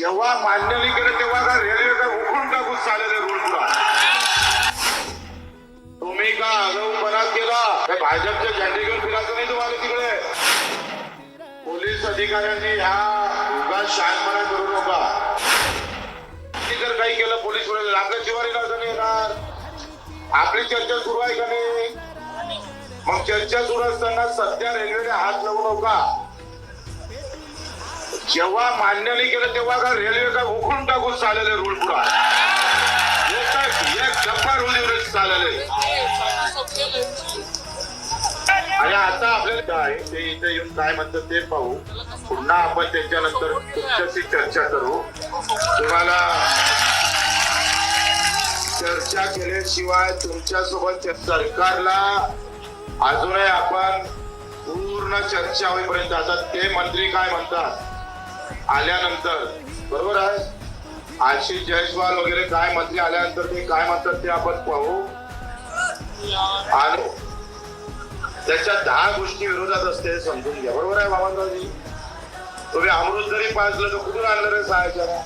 जेव्हा मान्य केलं तेव्हा का रेल्वे का उखडून टाकून चाललेले रूळ तुम्ही का आगाऊपणा केला भाजपच्या भाजपचे झेंडे घेऊन फिरायचं नाही तुम्हाला तिकडे? पोलीस अधिकाऱ्यांनी ह्या उगा शांतपणा करू नका. किती जर काही केलं पोलीस वगैरे आपल्या जिवारी नाही येणार. आपली चर्चा सुरू आहे का नाही? मग चर्चा सुरू असताना सध्या रेल्वेने हात लावू नका. जेव्हा मान्य नाही केलं तेव्हा का रेल्वे का उकळून टाकून चाललेले रूल पुरा एक डब्बा रूळ चाललेले आणि आता आपल्याला काय ते इथे येऊन काय म्हणतात ते पाहू. पुन्हा आपण त्याच्यानंतर तुमच्याशी चर्चा करू. तुम्हाला चर्चा केल्याशिवाय तुमच्यासोबत सरकारला अजूनही आपण पूर्ण चर्चा होईपर्यंत आता ते मंत्री काय म्हणतात? आल्यानंतर बरोबर आहे? आशिष जयस्वाल वगैरे काय मंत्री आल्यानंतर ते काय म्हणतात ते आपण पाहू. आणि त्याच्या दहा गोष्टी विरोधात असते समजून घ्या. बरोबर आहे बाबांरावजी तुम्ही अमृत जरी पाजलं तर कुठून आणलं रे जरा